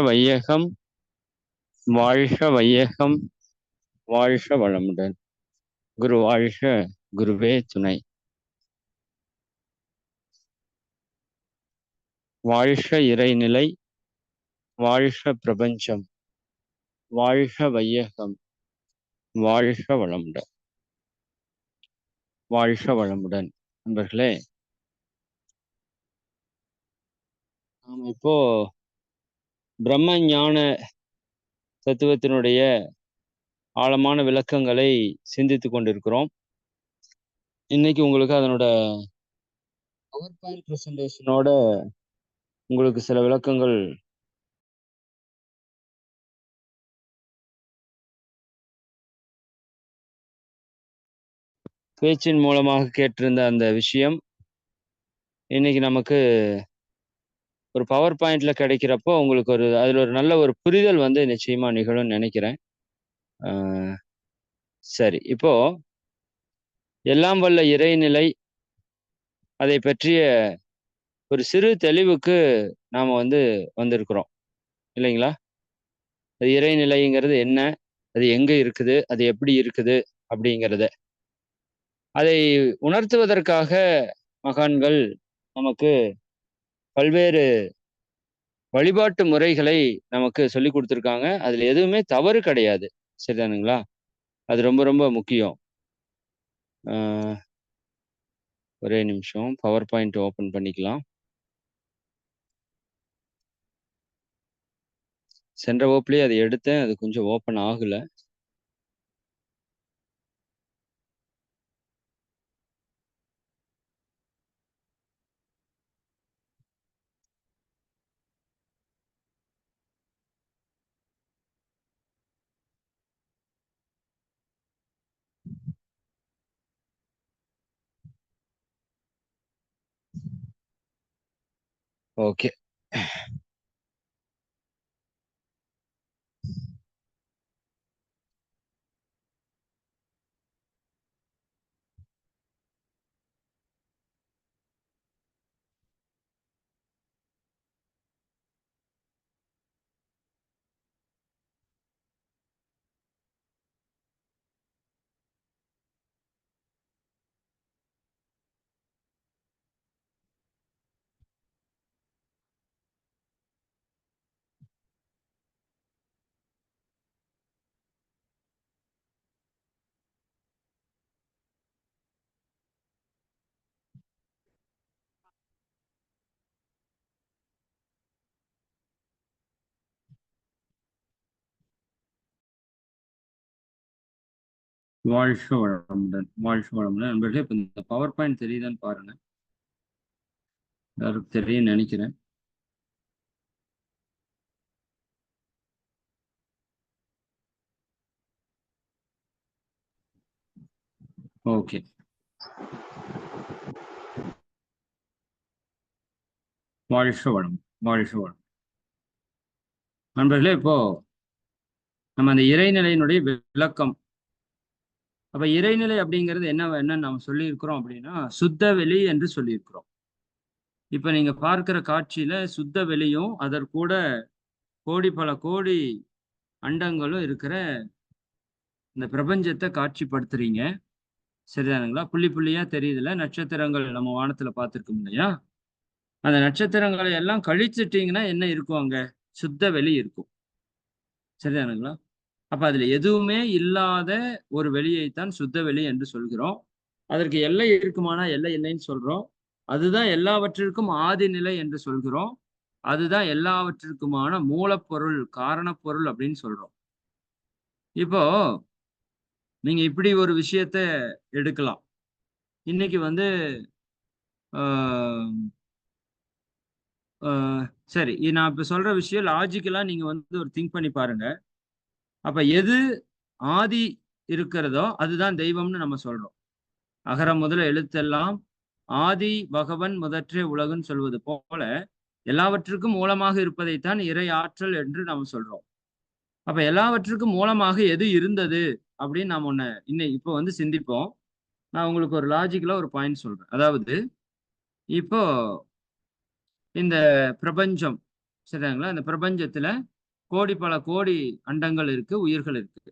வையகம் வாழ்க வையகம் வாழ்க வளமுடன். குரு வாழ்க குருவே துணை. வாழ்க இறைநிலை வாழ்க பிரபஞ்சம் வாழ்க வையகம் வாழ்க வளமுடன். வாழ்க வளமுடன். நண்பர்களே நாம் இப்போ பிரம்ம ஞான தத்துவத்தினுடைய ஆழமான விளக்கங்களை சிந்தித்து கொண்டிருக்கிறோம். இன்னைக்கு உங்களுக்கு அதனோட பவர் பாயிண்ட் ப்ரெசன்டேஷனோட உங்களுக்கு சில விளக்கங்கள் பேச்சின் மூலமாக கேட்டிருந்த அந்த விஷயம். இன்னைக்கு நமக்கு ஒரு பவர் பாயிண்ட்ல கிடைக்கிறப்போ உங்களுக்கு ஒரு அதில் ஒரு நல்ல ஒரு புரிதல் வந்து நிச்சயமா நிகழும்னு நினைக்கிறேன். சரி. இப்போ எல்லாம் வல்ல இறைநிலை அதை பற்றிய ஒரு சிறு தெளிவுக்கு நாம் வந்து வந்திருக்கிறோம். இல்லைங்களா? அது இறைநிலைங்கிறது என்ன? அது எங்கே இருக்குது? அது எப்படி இருக்குது? அப்படிங்கிறத. அதை உணர்த்துவதற்காக மகான்கள் நமக்கு பல்வேறு வழிபாட்டு முறைகளை நமக்கு சொல்லி கொடுத்துருக்காங்க. அதில் எதுவுமே தவறு கிடையாது. சரிதானுங்களா? அது ரொம்ப ரொம்ப முக்கியம். ஒரே நிமிஷம். பவர் பாயிண்ட் ஓப்பன் பண்ணிக்கலாம். சென்ற ஓப்லேயே அதை எடுத்தேன். அது கொஞ்சம் ஓப்பன் ஆகலை. ஓகே வாழ்க வளமுடன் வாழ்க வளமுடன். நண்பர்களே இப்போ இந்த பவர் பாயிண்ட் தெரியுதான்னு பாருங்க. எல்லாருக்கும் தெரியும் நினைக்கிறேன். ஓகே. வாழ்க வளம் வாழ்க வளம். நண்பர்களே இப்போ நம்ம அந்த இறைநிலையினுடைய விளக்கம் அப்ப இறைநிலை அப்படிங்கிறது என்ன என்னன்னு நம்ம சொல்லியிருக்கிறோம் அப்படின்னா சுத்த வெளி என்று சொல்லியிருக்கிறோம். இப்ப நீங்க பார்க்கிற காட்சியில சுத்த வெளியும் அதற்கூட கோடி பல கோடி அண்டங்களும் இருக்கிற இந்த பிரபஞ்சத்தை காட்சிப்படுத்துறீங்க. சரிதானுங்களா? புள்ளி புள்ளியா தெரியுதுல நட்சத்திரங்கள் நம்ம வானத்துல பார்த்துருக்கோம் இல்லையா? அந்த நட்சத்திரங்களை எல்லாம் கழிச்சிட்டீங்கன்னா என்ன இருக்கும் அங்க? சுத்த வெளி இருக்கும். சரிதானுங்களா? அப்ப அதுல எதுவுமே இல்லாத ஒரு வெளியைத்தான் சுத்த வெளி என்று சொல்கிறோம். அதற்கு எல்லை இருக்குமானா எல்லை இல்லைன்னு சொல்றோம். அதுதான் எல்லாவற்றிற்கும் ஆதி நிலை என்று சொல்கிறோம். அதுதான் எல்லாவற்றிற்குமான மூலப்பொருள் காரணப்பொருள் அப்படின்னு சொல்றோம். இப்போ நீங்க இப்படி ஒரு விஷயத்த எடுக்கலாம். இன்னைக்கு வந்து சரி நான் இப்ப சொல்ற விஷயம் லாஜிக்கலா நீங்க வந்து ஒரு திங்க் பண்ணி பாருங்க. அப்ப எது ஆதி இருக்கிறதோ அதுதான் தெய்வம்னு நம்ம சொல்றோம். அகர முதல எழுத்தெல்லாம் ஆதி பகவன் முதற்றே உலகுன்னு சொல்வது போல எல்லாவற்றுக்கும் மூலமாக இருப்பதைத்தான் இறை ஆற்றல் என்று நாம் சொல்றோம். அப்ப எல்லாவற்றுக்கும் மூலமாக எது இருந்தது அப்படின்னு நாம் ஒன்று இன்னும் இப்போ வந்து சிந்திப்போம். நான் உங்களுக்கு ஒரு லாஜிக்கலா ஒரு பாயிண்ட் சொல்றேன். அதாவது இப்போ இந்த பிரபஞ்சம் சரிங்களா? இந்த பிரபஞ்சத்துல கோடி பல கோடி அண்டங்கள் இருக்கு உயிர்கள் இருக்கு.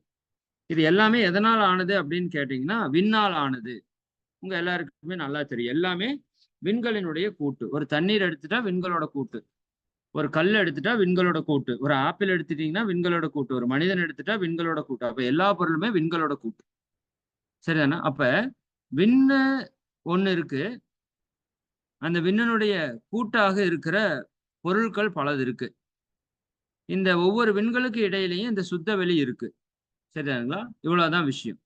இது எல்லாமே எதனால் ஆனது அப்படின்னு கேட்டீங்கன்னா விண்ணால் ஆனது. உங்க எல்லாருக்குமே நல்லா தெரியும். எல்லாமே விண்களினுடைய கூட்டு. ஒரு தண்ணீர் எடுத்துட்டா விண்களோட கூட்டு. ஒரு கல் எடுத்துட்டா விண்களோட கூட்டு. ஒரு ஆப்பிள் எடுத்துட்டீங்கன்னா விண்களோட கூட்டு. ஒரு மனிதன் எடுத்துட்டா விண்களோட கூட்டு. அப்ப எல்லா பொருளுமே விண்களோட கூட்டு. சரிதானா? அப்ப விண்ணு ஒன்று இருக்கு. அந்த விண்ணனுடைய கூட்டாக இருக்கிற பொருட்கள் பலது இருக்கு. இந்த ஒவ்வொரு விண்களுக்கு இடையிலையும் இந்த சுத்த வெளி இருக்கு. சரிதாங்களா இவ்வளவுதான் விஷயம்.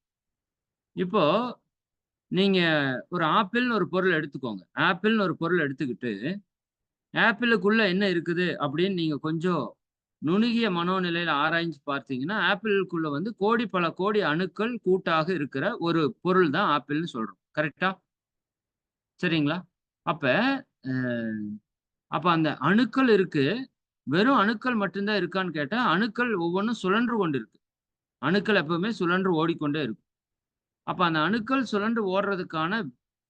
இப்போ நீங்க ஒரு ஆப்பிள்னு ஒரு பொருள் எடுத்துக்கோங்க. ஆப்பிள்னு ஒரு பொருள் எடுத்துக்கிட்டு ஆப்பிளுக்குள்ள என்ன இருக்குது அப்படின்னு நீங்க கொஞ்சம் நுணுகிய மனோநிலையில ஆராய்ஞ்சு பார்த்தீங்கன்னா ஆப்பிளுக்குள்ள வந்து கோடி பல கோடி அணுக்கள் கூட்டாக இருக்கிற ஒரு பொருள் தான் ஆப்பிள்னு சொல்றோம். கரெக்டா? சரிங்களா? அப்ப அப்ப அந்த அணுக்கள் இருக்கு. வெறும் அணுக்கள் மட்டும்தான் இருக்கான்னு கேட்டால் அணுக்கள் ஒவ்வொன்றும் சுழன்று கொண்டு இருக்கு அணுக்கள் எப்பவுமே சுழன்று ஓடிக்கொண்டே இருக்கும். அப்போ அந்த அணுக்கள் சுழன்று ஓடுறதுக்கான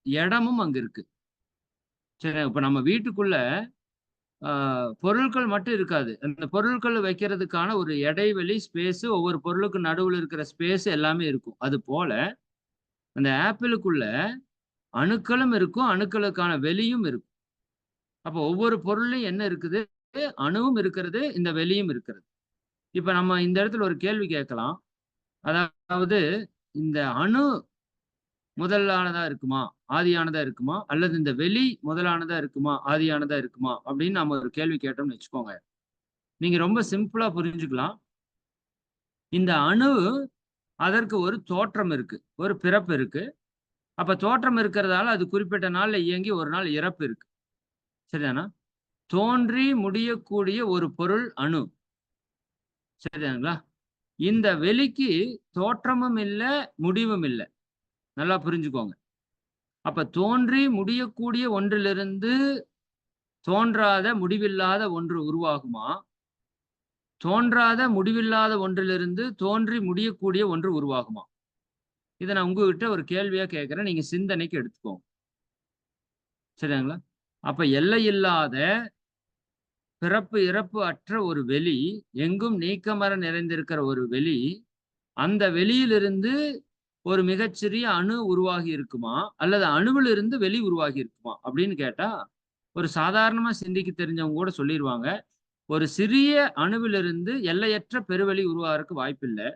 இடமும் அங்கே இருக்கு. சரி இப்போ நம்ம வீட்டுக்குள்ள பொருட்கள் மட்டும் இருக்காது. அந்த பொருட்கள் வைக்கிறதுக்கான ஒரு இடைவெளி ஸ்பேஸ் ஒவ்வொரு பொருளுக்கு நடுவில் இருக்கிற ஸ்பேஸ் எல்லாமே இருக்கும். அது போல அந்த ஆப்பிளுக்குள்ள அணுக்களும் இருக்கும் அணுக்களுக்கான வெளியும் இருக்கும். அப்போ ஒவ்வொரு பொருளையும் என்ன இருக்குது? அணுவும் இருக்கிறது இந்த வெளியும் இருக்கிறது. இப்ப நம்ம இந்த இடத்துல ஒரு கேள்வி கேட்கலாம். அதாவது இந்த அணு முதலானதா இருக்குமா ஆதியானதா இருக்குமா அல்லது இந்த வெளி முதலானதா இருக்குமா ஆதியானதா இருக்குமா அப்படின்னு நம்ம ஒரு கேள்வி கேட்டோம்னு வச்சுக்கோங்க. நீங்க ரொம்ப சிம்பிளா புரிஞ்சுக்கலாம். இந்த அணு அதற்கு ஒரு தோற்றம் இருக்கு ஒரு பிறப்பு இருக்கு. அப்ப தோற்றம் இருக்கிறதால அது குறிப்பிட்ட நாள்ல இயங்கி ஒரு நாள் இறப்பு இருக்கு. சரிதானா? தோன்றி முடியக்கூடிய ஒரு பொருள் அணு. சரிதாங்களா இந்த வெளிக்கு தோற்றமும் இல்லை முடிவும் இல்லை. நல்லா புரிஞ்சுக்கோங்க. அப்ப தோன்றி முடியக்கூடிய ஒன்றிலிருந்து தோன்றாத முடிவில்லாத ஒன்று உருவாகுமா? தோன்றாத முடிவில்லாத ஒன்றிலிருந்து தோன்றி முடியக்கூடிய ஒன்று உருவாகுமா? இதை நான் உங்ககிட்ட ஒரு கேள்வியா கேட்கிறேன். நீங்க சிந்தனைக்கு எடுத்துக்கோங்க. சரிங்களா அப்ப எல்லை இல்லாத பிறப்பு இறப்பு அற்ற ஒரு வெளி எங்கும் நீக்கமர நிறைந்திருக்கிற ஒரு வெளி அந்த வெளியிலிருந்து ஒரு மிகச்சிறிய அணு உருவாகி இருக்குமா? அல்லது அணுவிலிருந்து வெளி உருவாகி இருக்குமா? அப்படின்னு கேட்டா ஒரு சாதாரணமா சிந்திக்க தெரிஞ்சவங்க கூட சொல்லிடுவாங்க ஒரு சிறிய அணுவிலிருந்து எல்லையற்ற பெருவெளி உருவாகிறதுக்கு வாய்ப்பு இல்லை.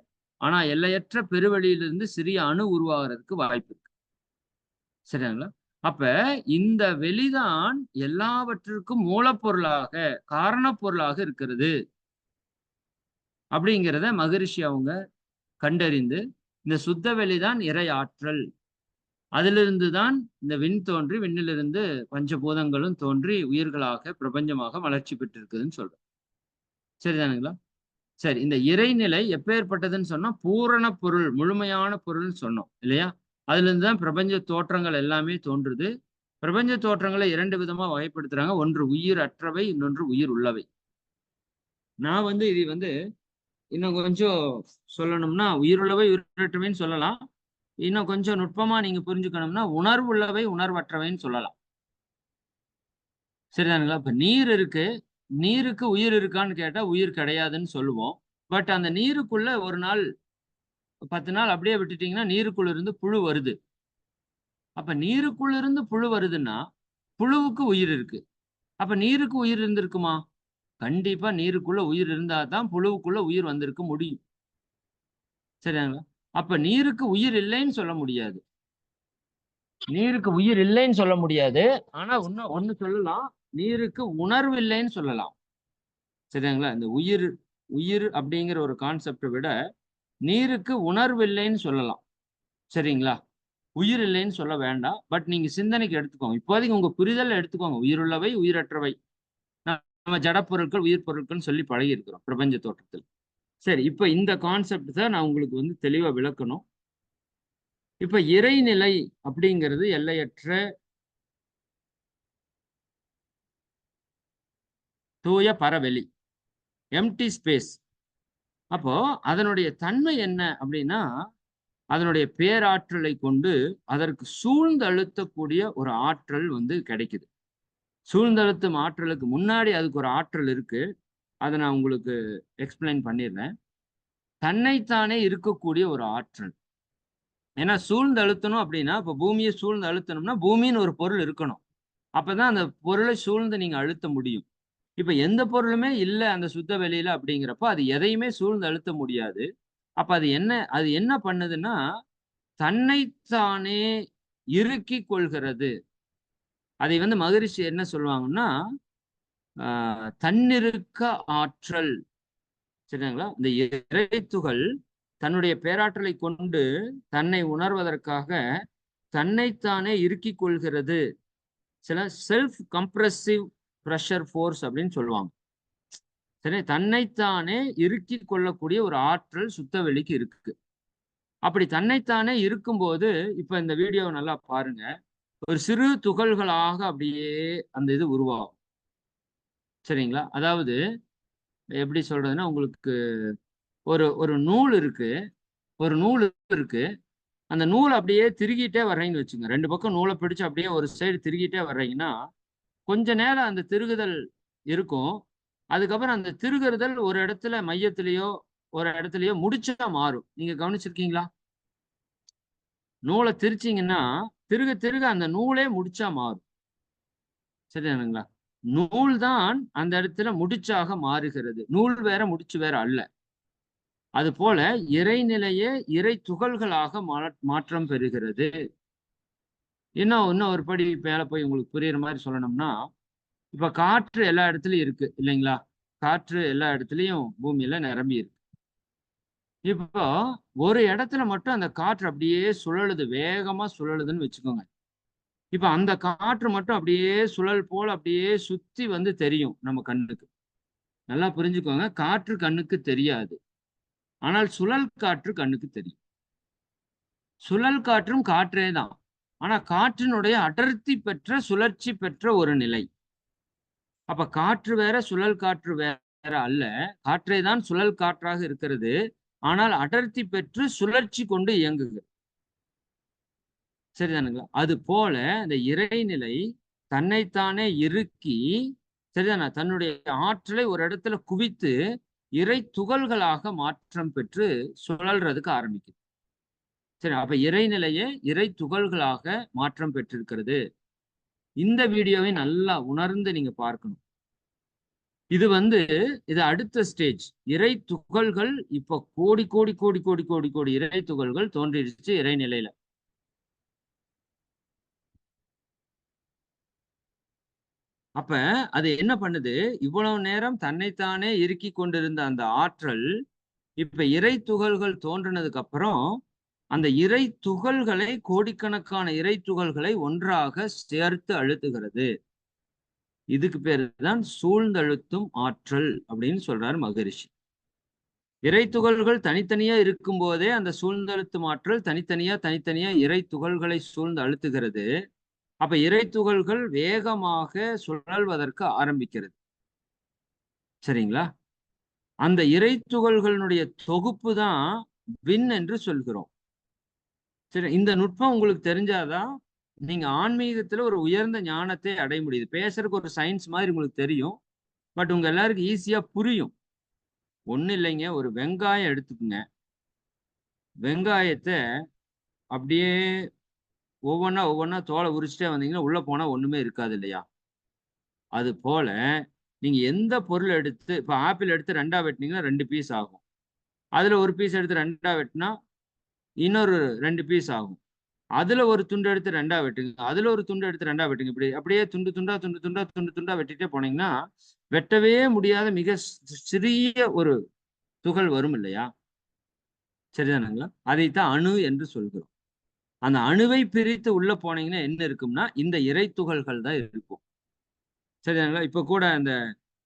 ஆனா எல்லையற்ற பெருவெளியிலிருந்து சிறிய அணு உருவாகிறதுக்கு வாய்ப்பு இருக்கு. சரிங்களா? அப்ப இந்த வெளிதான் எல்லாவற்றிற்கும் மூலப்பொருளாக காரணப்பொருளாக இருக்கிறது. அப்படிங்கிறத மகரிஷி அவங்க கண்டறிந்து இந்த சுத்த வெளிதான் இறை ஆற்றல். அதிலிருந்து தான் இந்த விண் தோன்றி விண்ணிலிருந்து பஞ்சபூதங்களும் தோன்றி உயிர்களாக பிரபஞ்சமாக வளர்ச்சி பெற்றிருக்குதுன்னு சொல்றோம் சரிதானுங்களா? சரி இந்த இறைநிலை எப்பேற்பட்டதுன்னு சொன்னா பூரண பொருள் முழுமையான பொருள்னு சொன்னோம் இல்லையா? அதுலேருந்து தான் பிரபஞ்ச தோற்றங்கள் எல்லாமே தோன்றுது. பிரபஞ்ச தோற்றங்களை இரண்டு விதமா வகைப்படுத்துறாங்க. ஒன்று உயிர் அற்றவை இன்னொன்று உயிர் உள்ளவை. நான் வந்து இது வந்து இன்னும் கொஞ்சம் சொல்லணும்னா உயிருள்ளவை உயிரற்றவைன்னு சொல்லலாம். இன்னும் கொஞ்சம் நுட்பமா நீங்க புரிஞ்சுக்கணும்னா உணர்வு உள்ளவை உணர்வற்றவைன்னு சொல்லலாம். சரிதானுங்களா? இப்போ நீர் இருக்கு. நீருக்கு உயிர் இருக்கான்னு கேட்டா உயிர் கிடையாதுன்னு சொல்லுவோம். பட் அந்த நீருக்குள்ள ஒரு நாள் பத்து நாள் அப்படியே விட்டுட்டீங்கன்னா நீருக்குள்ள இருந்து புழு வருது. அப்ப நீருக்குள்ள இருந்து புழு வருதுன்னா புழுவுக்கு உயிர் இருக்கு. அப்ப நீருக்கு உயிர் இருந்திருக்குமா? கண்டிப்பா நீருக்குள்ள உயிர் இருந்தா தான் புழுவுக்குள்ள உயிர் வந்திருக்க முடியும். சரிங்களா அப்ப நீருக்கு உயிர் இல்லைன்னு சொல்ல முடியாது. நீருக்கு உயிர் இல்லைன்னு சொல்ல முடியாது. ஆனா ஒன்னு ஒண்ணு சொல்லலாம். நீருக்கு உணர்வு இல்லைன்னு சொல்லலாம். சரிங்களா இந்த உயிர் உயிர் அப்படிங்கிற ஒரு கான்செப்டை விட நீருக்கு உணர்வு இல்லைன்னு சொல்லலாம். சரிங்களா? உயிர் இல்லைன்னு சொல்ல வேண்டாம். பட் நீங்க சிந்தனைக்கு எடுத்துக்கோங்க. இப்போதைக்கு உங்க புரிதல் எடுத்துக்கோங்க. உயிருள்ளவை உயிரற்றவை. நம்ம ஜடப்பொருட்கள் உயிர் பொருட்கள்னு சொல்லி பழகி இருக்கிறோம் பிரபஞ்ச தோற்றத்தில். சரி இப்ப இந்த கான்செப்ட் தான் நான் உங்களுக்கு வந்து தெளிவா விளக்கணும். இப்ப இறைநிலை அப்படிங்கிறது எல்லையற்ற தூய பரவெளி எம்டி ஸ்பேஸ் அப்போ அதனுடைய தன்மை என்ன அப்படின்னா அதனுடைய பேராற்றலை கொண்டு அதற்கு சூழ்ந்து அழுத்தக்கூடிய ஒரு ஆற்றல் வந்து கிடைக்குது. சூழ்ந்தழுத்தும் ஆற்றலுக்கு முன்னாடி அதுக்கு ஒரு ஆற்றல் இருக்கு. அதை நான் உங்களுக்கு எக்ஸ்பிளைன் பண்ணிடுறேன். தன்னைத்தானே இருக்கக்கூடிய ஒரு ஆற்றல். ஏன்னா சூழ்ந்து அழுத்தணும் அப்படின்னா இப்போ பூமியை சூழ்ந்து அழுத்தணும்னா பூமின்னு ஒரு பொருள் இருக்கணும். அப்பதான் அந்த பொருளை சூழ்ந்து நீங்க அழுத்த முடியும். இப்ப எந்த பொருளுமே இல்லை அந்த சுத்த வெளியில அப்படிங்கிறப்ப அது எதையுமே சூழ்ந்து அழுத்த முடியாது. அப்ப அது என்ன அது என்ன பண்ணுதுன்னா தன்னைத்தானே இறுக்கி கொள்கிறது. அதை வந்து மகரிஷி என்ன சொல்லுவாங்கன்னா தன்னிருக்க ஆற்றல். சரிங்களா? இந்த இறைத்துகள் தன்னுடைய பேராற்றலை கொண்டு தன்னை உணர்வதற்காக தன்னைத்தானே இறுக்கிக் கொள்கிறது. சில செல்ஃப் கம்ப்ரெசிவ் ப்ரெஷர் ஃபோர்ஸ் அப்படின்னு சொல்லுவாங்க. சரி தன்னைத்தானே இறுக்கி கொள்ளக்கூடிய ஒரு ஆற்றல் சுத்த வெளிக்கு இருக்கு. அப்படி தன்னைத்தானே இருக்கும்போது இப்ப இந்த வீடியோவை நல்லா பாருங்க. ஒரு சிறு துகள்களாக அப்படியே அந்த இது உருவாகும். சரிங்களா? அதாவது எப்படி சொல்றதுன்னா உங்களுக்கு ஒரு ஒரு நூல் இருக்கு. ஒரு நூல் இருக்கு. அந்த நூல் அப்படியே திருகிட்டே வர்றீங்கன்னு வச்சுங்க ரெண்டு பக்கம் நூலை பிடிச்சு அப்படியே ஒரு சைடு திருகிட்டே வர்றீங்கன்னா கொஞ்ச நேரம் அந்த திருகுதல் இருக்கும். அதுக்கப்புறம் அந்த திருகுறுதல் ஒரு இடத்துல மையத்திலேயோ ஒரு இடத்துலயோ முடிச்சா மாறும். நீங்க கவனிச்சிருக்கீங்களா? நூலை திரிச்சிங்கன்னா திருக திருக அந்த நூலே முடிச்சா மாறும். சரிதானுங்களா? நூல் தான் அந்த இடத்துல முடிச்சாக மாறுகிறது. நூல் வேற முடிச்சு வேற அல்ல. அது போல இறைநிலையே இறை துகள்களாக மாற்றம் பெறுகிறது. இன்னும் இன்னும் ஒரு படி மேல போய் உங்களுக்கு புரியுற மாதிரி சொல்லணும்னா இப்ப காற்று எல்லா இடத்துலயும் இருக்கு இல்லைங்களா? காற்று எல்லா இடத்துலயும் பூமியில நிரம்பி இருக்கு. இப்போ ஒரு இடத்துல மட்டும் அந்த காற்று அப்படியே சுழலுது வேகமா சுழலுதுன்னு வச்சுக்கோங்க. இப்ப அந்த காற்று மட்டும் அப்படியே சுழல் போல அப்படியே சுத்தி வந்து தெரியும் நம்ம கண்ணுக்கு. நல்லா புரிஞ்சுக்கோங்க காற்று கண்ணுக்கு தெரியாது. ஆனால் சுழல் காற்று கண்ணுக்கு தெரியும். சுழல் காற்றும் காற்றே தான். ஆனா காற்றினுடைய அடர்த்தி பெற்ற சுழற்சி பெற்ற ஒரு நிலை. அப்ப காற்று வேற சுழல் காற்று வேற அல்ல. காற்றே தான் சுழல் காற்றாக இருக்கிறது. ஆனால் அடர்த்தி பெற்று சுழற்சி கொண்டு இயங்குகிறது. சரிதானுங்களா? அது போல இந்த இறைநிலை தன்னைத்தானே இறுக்கி சரிதானா? தன்னுடைய ஆற்றலை ஒரு இடத்துல குவித்து இறை துகள்களாக மாற்றம் பெற்று சுழல்றதுக்கு ஆரம்பிக்குது. சரி அப்ப இறைநிலையே இறை துகள்களாக மாற்றம் பெற்றிருக்கிறது. இந்த வீடியோவை நல்லா உணர்ந்து நீங்க பார்க்கணும். இது வந்து இது அடுத்த ஸ்டேஜ் இறை துகள்கள் இப்ப கோடி கோடி கோடி கோடி கோடி கோடி இறை துகள்கள் தோன்றிடுச்சு இறைநிலையில. அப்ப அது என்ன பண்ணுது? இவ்வளவு நேரம் தன்னைத்தானே இறுக்கி கொண்டிருந்த அந்த ஆற்றல் இப்ப இறை துகள்கள் தோன்றினதுக்கு அப்புறம் அந்த இறை துகள்களை கோடிக்கணக்கான இறை துகள்களை ஒன்றாக சேர்த்து அழுத்துகிறது. இதுக்கு பேர் தான் சூழ்ந்தழுத்தும் ஆற்றல் அப்படின்னு சொல்றார் மகரிஷி. இறை துகள்கள் தனித்தனியா இருக்கும் போதே அந்த சூழ்ந்தழுத்தும் ஆற்றல் தனித்தனியா தனித்தனியா இறை துகள்களை சூழ்ந்து அழுத்துகிறது. அப்ப இறை துகள்கள் வேகமாக சுழல்வதற்கு ஆரம்பிக்கிறது. சரிங்களா? அந்த இறை துகள்களுடைய தொகுப்பு தான் வின் என்று சொல்கிறோம். சரி இந்த நுட்பம் உங்களுக்கு தெரிஞ்சாதான் நீங்க ஆன்மீகத்துல ஒரு உயர்ந்த ஞானத்தை அடைய முடியுது. பேசுறதுக்கு ஒரு சயின்ஸ் மாதிரி உங்களுக்கு தெரியும். பட் உங்க எல்லாருக்கும் ஈஸியா புரியும். ஒன்றும் இல்லைங்க ஒரு வெங்காயம் எடுத்துக்குங்க. வெங்காயத்தை அப்படியே ஒவ்வொன்றா ஒவ்வொன்றா தோலை உரிச்சிட்டே வந்தீங்கன்னா உள்ள போனா ஒண்ணுமே இருக்காது இல்லையா? அது போல நீங்க எந்த பொருள் எடுத்து இப்ப ஆப்பிள் எடுத்து ரெண்டா வெட்டினீங்கன்னா ரெண்டு பீஸ் ஆகும். அதுல ஒரு பீஸ் எடுத்து ரெண்டா வெட்டினா இன்னொரு ரெண்டு பீஸ் ஆகும். அதுல ஒரு துண்டு எடுத்து ரெண்டா வெட்டுங்க. அதுல ஒரு துண்டு எடுத்து ரெண்டா வெட்டுங்க. இப்படி அப்படியே துண்டு துண்டா துண்டு துண்டா துண்டு துண்டா வெட்டிட்டே போனீங்கன்னா வெட்டவே முடியாத மிக சிறிய ஒரு துகள் வரும் இல்லையா? சரிதானுங்களா? அதைத்தான் அணு என்று சொல்கிறோம். அந்த அணுவை பிரித்து உள்ள போனீங்கன்னா என்ன இருக்கும்னா இந்த இறை துகள்கள் தான் இருக்கும். சரிதானுங்களா? இப்ப கூட இந்த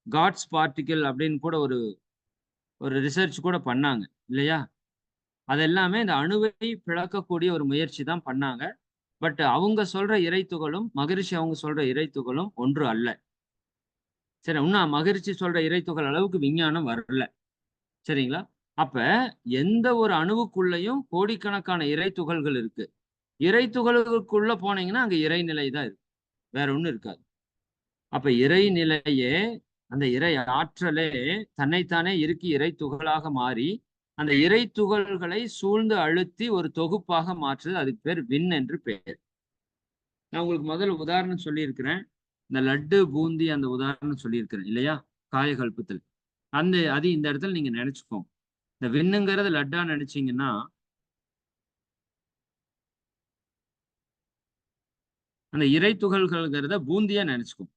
காட்ஸ் பார்ட்டிக்கல் அப்படின்னு கூட ஒரு ஒரு ரிசர்ச் கூட பண்ணாங்க இல்லையா? அது எல்லாமே இந்த அணுவை பிளக்கக்கூடிய ஒரு முயற்சி தான் பண்ணாங்க. பட் அவங்க சொல்ற இறைத்துகளும் மகிழ்ச்சி அவங்க சொல்ற இறைத்துகளும் ஒன்று அல்ல. சரி இன்னும் மகிழ்ச்சி சொல்ற இறைத்துகள் அளவுக்கு விஞ்ஞானம் வரல. சரிங்களா? அப்ப எந்த ஒரு அணுவுக்குள்ளேயும் கோடிக்கணக்கான இறைத்துகள்கள் இருக்கு. இறைத்துகளுக்குள்ள போனீங்கன்னா அங்க இறைநிலை தான் இருக்கு. வேற ஒண்ணும் இருக்காது. அப்ப இறைநிலையே அந்த இறை ஆற்றலே தன்னைத்தானே இருக்கி இறை துகளாக மாறி அந்த இறை துகள்களை சூழ்ந்து அழுத்தி ஒரு தொகுப்பாக மாற்றுறது அதுக்கு பேர் விண் என்று பெயர் நான் உங்களுக்கு முதல்ல உதாரணம் சொல்லியிருக்கிறேன். இந்த லட்டு பூந்தி அந்த உதாரணம் சொல்லியிருக்கிறேன் இல்லையா? காயகல்பத்தில் அந்த அது இந்த இடத்துல நீங்க நினைச்சுக்கோங்க. இந்த விண்ணுங்கிறது லட்டா நினைச்சீங்கன்னா அந்த இறை துகள்கள்ங்கிறத பூந்தியா நினைச்சுக்கும்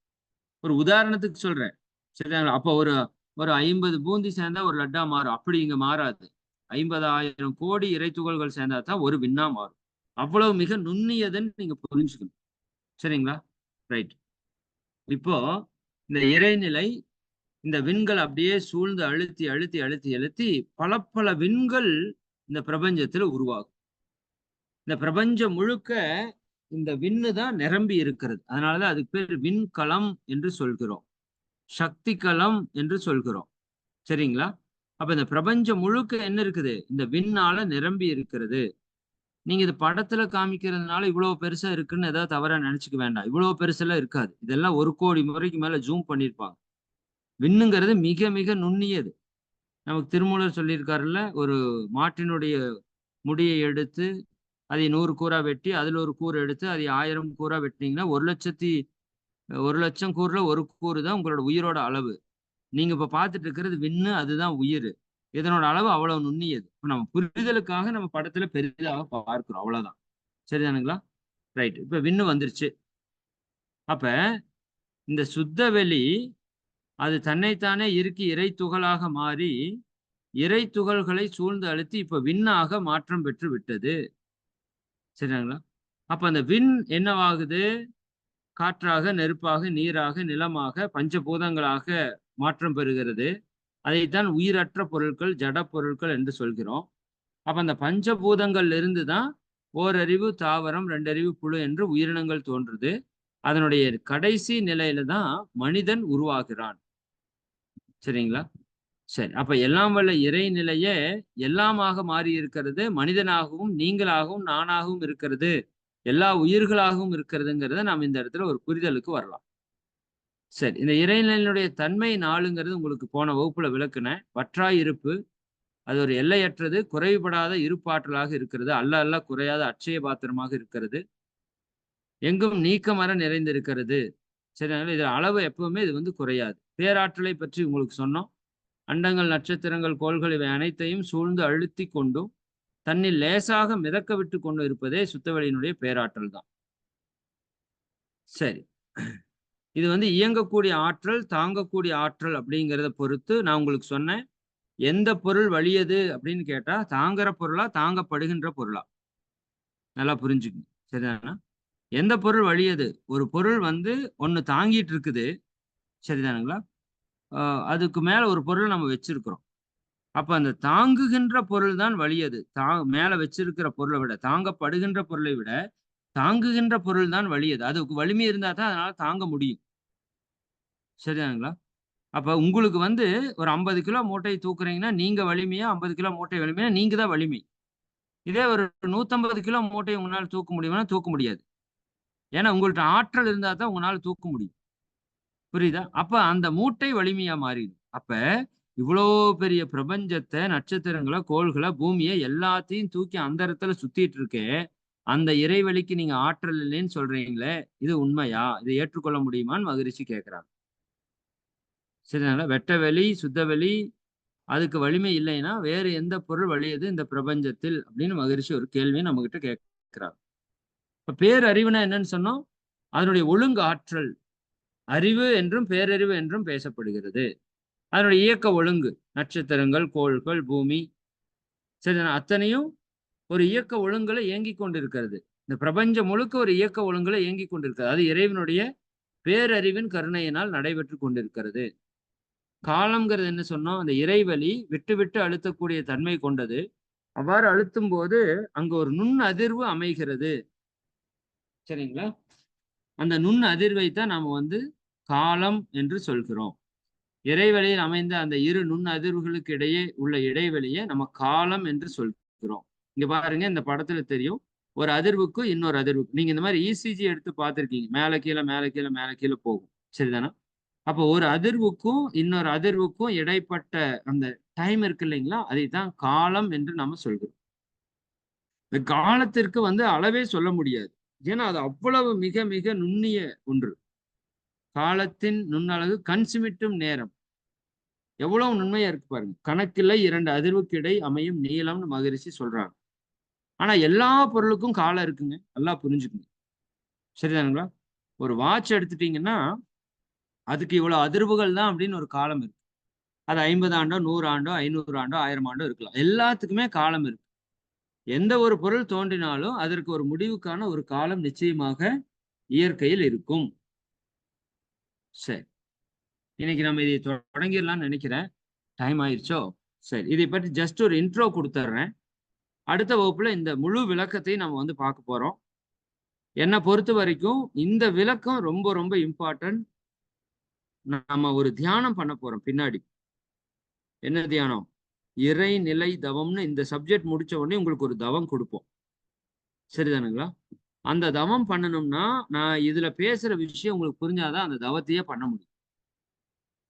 ஒரு உதாரணத்துக்கு சொல்றேன். சரிங்களா? அப்போ ஒரு ஒரு ஐம்பது பூந்தி சேர்ந்தா ஒரு லட்டா மாறும். அப்படி இங்க மாறாது. ஐம்பதாயிரம் கோடி இறை துகள்கள் சேர்ந்தா தான் ஒரு விண்ணா மாறும். அவ்வளவு மிக நுண்ணியதுன்னு நீங்க புரிஞ்சுக்கணும். சரிங்களா? ரைட் இப்போ இந்த இறைநிலை இந்த விண்கள் அப்படியே சூழ்ந்து அழுத்தி அழுத்தி அழுத்தி அழுத்தி பல பல விண்கள் இந்த பிரபஞ்சத்துல உருவாகும். இந்த பிரபஞ்சம் முழுக்க இந்த விண்ணு தான் நிரம்பி இருக்கிறது. அதனாலதான் அதுக்கு பேர் விண்கலம் என்று சொல்கிறோம். சக்தி களம் என்று சொல்கிறோம். சரிங்களா? அப்ப இந்த பிரபஞ்சம் முழுக்க என்ன இருக்குது? இந்த விண்ணால நிரம்பி இருக்கிறது. நீங்க இது படத்துல காமிக்கிறதுனால இவ்வளவு பெருசா இருக்குன்னு ஏதாவது தவறா நினைச்சுக்க வேண்டாம். இவ்வளவு பெருசெல்லாம் இருக்காது. இதெல்லாம் ஒரு கோடி முறைக்கு மேல ஜூம் பண்ணியிருப்பாங்க. விண்ணுங்கிறது மிக மிக நுண்ணியது. நமக்கு திருமூலர் சொல்லியிருக்காருல்ல ஒரு மாட்டினுடைய முடியை எடுத்து அதை நூறு கூறா வெட்டி அதுல ஒரு கூறு எடுத்து அதை ஆயிரம் கூறா வெட்டினீங்கன்னா ஒரு லட்சத்தி ஒரு லட்சம் கூறுல ஒரு கூறு தான் உங்களோட உயிரோட அளவு. நீங்க இப்ப பாத்துட்டு இருக்கிறது விண்ணு அதுதான் உயிர். இதனோட அளவு அவ்வளவு நுண்ணியது. இப்ப நம்ம புரிதலுக்காக நம்ம படத்துல பெரிதாக பார்க்கிறோம் அவ்வளவுதான். சரிதானுங்களா? ரைட். இப்ப விண்ணு வந்துருச்சு. அப்ப இந்த சுத்த வெளி அது தன்னைத்தானே இறுக்கி இறை துகளாக மாறி இறை துகள்களை சூழ்ந்து அழுத்தி இப்ப விண்ணாக மாற்றம் பெற்று விட்டது. சரிங்களா அப்ப அந்த விண் என்னவாகுது? காற்றாக நெருப்பாக நீராக நிலமாக பஞ்சபூதங்களாக மாற்றம் பெறுகிறது. அதைத்தான் உயிரற்ற பொருட்கள் ஜட பொருட்கள் என்று சொல்கிறோம். அப்ப அந்த பஞ்சபூதங்கள்ல இருந்து தான் ஓரறிவு தாவரம் ரெண்டறிவு புழு என்று உயிரினங்கள் தோன்றுது. அதனுடைய கடைசி நிலையில தான் மனிதன் உருவாகிறான். சரிங்களா? சரி அப்ப எல்லாம் வல்ல இறைநிலையே எல்லாமாக மாறி இருக்கிறது மனிதனாகவும் நீங்களாகவும் நானாகவும் இருக்கிறது. எல்லா உயிர்களாகவும் இருக்கிறதுங்கிறத நாம் இந்த இடத்துல ஒரு புரிதலுக்கு வரலாம். சரி இந்த இறைநிலையினுடைய தன்மை நாளுங்கிறது உங்களுக்கு போன வகுப்புல விளக்குனேன் வற்றாய் இருப்பு அது ஒரு எல்லையற்றது குறைபடாத இருப்பாற்றலாக இருக்கிறது அல்ல அல்ல குறையாத அட்சய பாத்திரமாக இருக்கிறது. எங்கும் நீக்கமர நிறைந்திருக்கிறது. சரி அதனால இது அளவு எப்பவுமே இது வந்து குறையாது. பேராற்றலை பற்றி உங்களுக்கு சொன்னோம். அண்டங்கள் நட்சத்திரங்கள் கோள்கள் இவை அனைத்தையும் சூழ்ந்து அழுத்தி கொண்டும் தன்னில் லேசாக மிதக்க விட்டு கொண்டு இருப்பதே சுத்தவெளியினுடைய பேராற்றல் தான். சரி. இது வந்து இயங்கக்கூடிய ஆற்றல் தாங்கக்கூடிய ஆற்றல் அப்படிங்கிறத பொறுத்து நான் உங்களுக்கு சொன்னேன். எந்த பொருள் வலியது அப்படின்னு கேட்டா தாங்குற பொருளா தாங்கப்படுகின்ற பொருளா? நல்லா புரிஞ்சுக்கணும் சரிதானா? எந்த பொருள் வலியது? ஒரு பொருள் வந்து ஒன்று தாங்கிட்டு இருக்குது. சரிதானுங்களா? அதுக்கு மேலே ஒரு பொருள் நம்ம வச்சிருக்கிறோம். அப்ப அந்த தாங்குகின்ற பொருள் தான் வலியது தா மேல வச்சிருக்கிற பொருளை விட தாங்கப்படுகின்ற பொருளை விட தாங்குகின்ற பொருள் தான் வலியது அதுக்கு வலிமை இருந்தா தான் அதனால தாங்க முடியும். சரிதானுங்களா? அப்ப உங்களுக்கு வந்து ஒரு ஐம்பது கிலோ மூட்டையை தூக்குறீங்கன்னா நீங்க வலிமையா ஐம்பது கிலோ மூட்டை வலிமையா நீங்க தான் வலிமை. இதே ஒரு நூத்தம்பது கிலோ மூட்டையை உங்களால் தூக்க முடியும்னா தூக்க முடியாது. ஏன்னா உங்கள்ட்ட ஆற்றல் இருந்தா தான் உங்களால் தூக்க முடியும். புரியுதா? அப்ப அந்த மூட்டை வலிமையா மாறிடும். அப்ப இவ்வளோ பெரிய பிரபஞ்சத்தை நட்சத்திரங்களை கோள்களை பூமியை எல்லாத்தையும் தூக்கி அந்த இடத்துல சுத்திட்டு இருக்கே அந்த இறைவெளிக்கு நீங்க ஆற்றல் இல்லைன்னு சொல்றீங்களே இது உண்மையா? இதை ஏற்றுக்கொள்ள முடியுமான்னு மகிழ்ச்சி கேட்கிறாங்க. சரிங்களா வெட்டவெளி சுத்தவெளி அதுக்கு வலிமை இல்லைன்னா வேறு எந்த பொருள் வழியது இந்த பிரபஞ்சத்தில் அப்படின்னு மகிழ்ச்சி ஒரு கேள்வியை நம்ம கிட்ட கேட்கிறாங்க. இப்ப பேரறிவுனா என்னன்னு சொன்னோம்? அதனுடைய ஒழுங்கு ஆற்றல் அறிவு என்றும் பேரறிவு என்றும் பேசப்படுகிறது. அதனுடைய இயக்க ஒழுங்கு நட்சத்திரங்கள் கோள்கள் பூமி சரி அத்தனையும் ஒரு இயக்க ஒழுங்குல இயங்கி கொண்டிருக்கிறது. இந்த பிரபஞ்சம் முழுக்க ஒரு இயக்க ஒழுங்குல இயங்கி கொண்டிருக்கிறது. அது இறைவனுடைய பேரறிவின் கருணையினால் நடைபெற்று கொண்டிருக்கிறது. காலம்ங்கிறது என்ன சொன்னோம்? அந்த இறைவழி விட்டு விட்டு அழுத்தக்கூடிய தன்மை கொண்டது. அவ்வாறு அழுத்தும் போது அங்க ஒரு நுண் அதிர்வு அமைகிறது. சரிங்களா? அந்த நுண் அதிர்வை தான் நாம வந்து காலம் என்று சொல்கிறோம். இறைவெளியில் அமைந்த அந்த இரு நுண் அதிர்வுகளுக்கு இடையே உள்ள இடைவெளியை நம்ம காலம் என்று சொல்கிறோம். இங்க பாருங்க இந்த படத்துல தெரியும். ஒரு அதிர்வுக்கு இன்னொரு அதிர்வுக்கு. நீங்க இந்த மாதிரி இசிஜி எடுத்து பார்த்துருக்கீங்க. மேல கீழே மேல கீழே மேல கீழே போகும். சரிதானா? அப்போ ஒரு அதிர்வுக்கும் இன்னொரு அதிர்வுக்கும் இடைப்பட்ட அந்த டைம் இருக்கு இல்லைங்களா? அதை தான் காலம் என்று நம்ம சொல்கிறோம். இந்த காலத்திற்கு வந்து அளவே சொல்ல முடியாது. ஏன்னா அது அவ்வளவு மிக மிக நுண்ணிய ஒன்று. காலத்தின் நுண்ணளவு கன்சுமிட்டும் நேரம். எவ்வளவு நுண்மையா இருக்கு பாருங்க. கணக்கில் இரண்டு அதிர்வுக்கு இடை அமையும் நீளம்னு மகரிஷி சொல்றாங்க. ஆனா எல்லா பொருளுக்கும் காலம் இருக்குங்க. நல்லா புரிஞ்சுக்குங்க. சரிதானுங்களா? ஒரு வாட்ச் எடுத்துட்டீங்கன்னா அதுக்கு இவ்வளவு அதிர்வுகள் தான் அப்படின்னு ஒரு காலம் இருக்கு. அது ஐம்பது ஆண்டோ நூறு ஆண்டோ ஐநூறு ஆண்டோ ஆயிரம் ஆண்டோ இருக்கலாம். எல்லாத்துக்குமே காலம் இருக்கு. எந்த ஒரு பொருள் தோன்றினாலும் அதற்கு ஒரு முடிவுக்கான ஒரு காலம் நிச்சயமாக இயற்கையில் இருக்கும். சரி. இன்னைக்கு நம்ம இதை தொடங்கிடலாம்னு நினைக்கிறேன். டைம் ஆயிடுச்சோ? சரி இதை பற்றி ஜஸ்ட் ஒரு இன்ட்ரோ கொடுத்துட்றேன் அடுத்த வகுப்புல இந்த முழு விளக்கத்தையும் நம்ம வந்து பார்க்க போறோம். என்னை பொறுத்த வரைக்கும் இந்த விளக்கம் ரொம்ப ரொம்ப இம்பார்ட்டன்ட் நம்ம ஒரு தியானம் பண்ண போறோம் பின்னாடி. என்ன தியானம்? இறைநிலை தவம்னு இந்த சப்ஜெக்ட் முடிச்ச உடனே உங்களுக்கு ஒரு தவம் கொடுப்போம். சரிதானுங்களா? அந்த தவம் பண்ணணும்னா நான் இதுல பேசுற விஷயம் உங்களுக்கு புரிஞ்சாதான் அந்த தவத்தையே பண்ண முடியும்.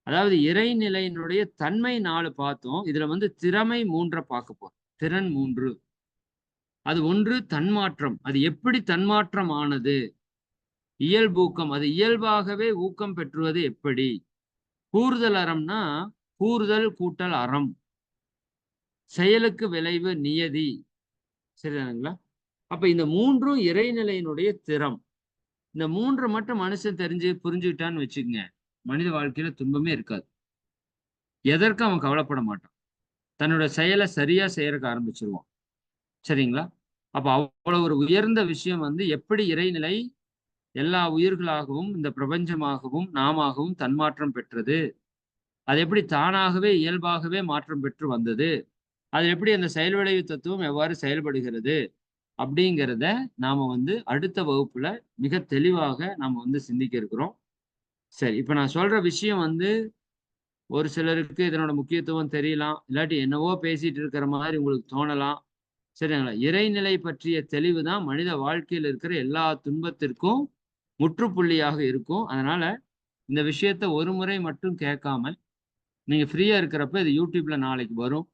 அதாவது இறைநிலையினுடைய தன்மை நாலு பார்த்தோம். இதுல வந்து திறமை மூன்றை பார்க்க போறோம். திறன் மூன்று. அது ஒன்று தன்மாற்றம். அது எப்படி தன்மாற்றம் ஆனது இயல்பூக்கம். அது இயல்பாகவே ஊக்கம் பெற்றுவது எப்படி? கூறுதல் அறம்னா கூறுதல் கூட்டல் அறம். செயலுக்கு விளைவு நியதி. சரிதானுங்களா? அப்ப இந்த மூன்றும் இறைநிலையினுடைய திறம். இந்த மூன்று மட்டும் மனுஷன் தெரிஞ்சு புரிஞ்சுக்கிட்டான்னு வச்சுக்கோங்க. மனித வாழ்க்கையில துன்பமே இருக்காது. எதற்கும் அவன் கவலைப்பட மாட்டான்? தன்னோட செயலை சரியா செய்யறதுக்கு ஆரம்பிச்சிருவான். சரிங்களா? அப்ப அவ்வளவு ஒரு உயர்ந்த விஷயம் வந்து எப்படி இறைநிலை எல்லா உயிர்களாகவும் இந்த பிரபஞ்சமாகவும் நாமாகவும் தன்மாற்றம் பெற்றது? அது எப்படி தானாகவே இயல்பாகவே மாற்றம் பெற்று வந்தது? அது எப்படி அந்த செயல் விளைவு தத்துவம் எவ்வாறு செயல்படுகிறது? அப்படிங்கிறத நாம வந்து அடுத்த வகுப்புல மிக தெளிவாக நாம வந்து சிந்திக்க இருக்கிறோம். சரி இப்போ நான் சொல்ற விஷயம் வந்து ஒரு சிலருக்கு இதனோட முக்கியத்துவம் தெரியலாம். இல்லாட்டி என்னவோ பேசிட்டு இருக்கிற மாதிரி உங்களுக்கு தோணலாம். சரிங்களா? இறைநிலை பற்றிய தெளிவு தான் மனித வாழ்க்கையில் இருக்கிற எல்லா துன்பத்திற்கும் முற்றுப்புள்ளியாக இருக்கும். அதனால இந்த விஷயத்த ஒரு முறை மட்டும் கேட்காம நீங்கள் ஃப்ரீயாக இருக்கிறப்ப இது யூடியூப்ல நாளைக்கு வரும்.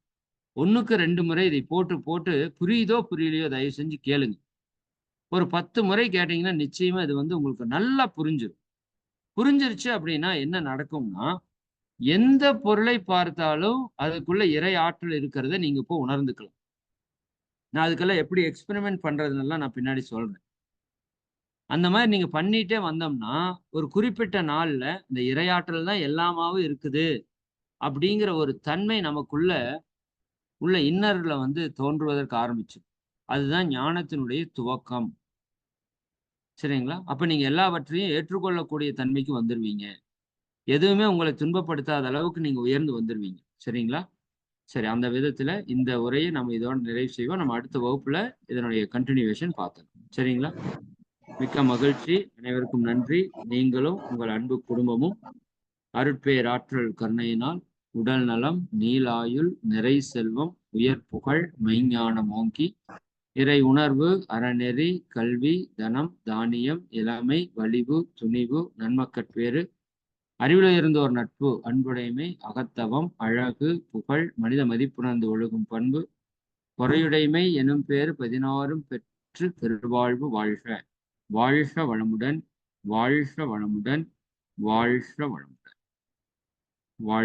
ஒன்றுக்கு ரெண்டு முறை இதை போட்டு போட்டு புரியுதோ புரியலையோ தயவு செஞ்சு கேளுங்க. ஒரு பத்து முறை கேட்டிங்கன்னா நிச்சயமாக இது வந்து உங்களுக்கு நல்லா புரிஞ்சிடும் புரிஞ்சிருச்சு அப்படின்னா என்ன நடக்கும்னா எந்த பொருளை பார்த்தாலும் அதுக்குள்ள இறை ஆற்றல் இருக்கிறத நீங்க இப்போ உணர்ந்துக்கலாம். நான் அதுக்கெல்லாம் எப்படி எக்ஸ்பெரிமெண்ட் பண்றதுன்னெல்லாம் நான் பின்னாடி சொல்றேன். அந்த மாதிரி நீங்க பண்ணிட்டே வந்தோம்னா ஒரு குறிப்பிட்ட நாள்ல இந்த இரையாற்றல் தான் எல்லாமாவும் இருக்குது அப்படிங்கிற ஒரு தன்மை நமக்குள்ள உள்ள இன்னர்ல வந்து தோன்றுவதற்கு ஆரம்பிச்சு அதுதான் ஞானத்தினுடைய துவக்கம். சரிங்களா? அப்போ நீங்க எல்லாவற்றையும் ஏற்றுக்கொள்ளக்கூடிய தன்மைக்கு வந்துருவீங்க. எதுவுமே உங்களை துன்பப்படுத்தாத அளவுக்கு நீங்க உயர்ந்து வந்துருவீங்க. சரிங்களா? சரி அந்த விதத்துல இந்த உரையை நம்ம இதோட நிறைவு செய்வோம். நம்ம அடுத்த வகுப்புல இதனுடைய கண்டினியூவேஷன் பார்த்தோம் சரிங்களா? மிக்க மகிழ்ச்சி. அனைவருக்கும் நன்றி. நீங்களும் உங்கள் அன்பு குடும்பமும் அருட்பேராற்றல் கருணையினால் உடல் நலம் நீலாயுள் நிறை செல்வம் உயர் புகழ் மெய்ஞானம் ஓங்கி இறை உணர்வு அறநெறி கல்வி தனம் தானியம் இளமை வலிவு துணிவு நன்மக்கட்பேறு அறிவில் இருந்தோர் நட்பு அன்புடைமை அகத்தவம் அழகு புகழ் மனித மதிப்புணர்ந்து ஒழுகும் பண்பு குறையுடைமை எனும் பேர் பதினாறும் பெற்று பெருவாழ்வு வாழ்க. வாழ்க வளமுடன் வாழ்க வளமுடன் வாழ்க வளமுடன். வாழ்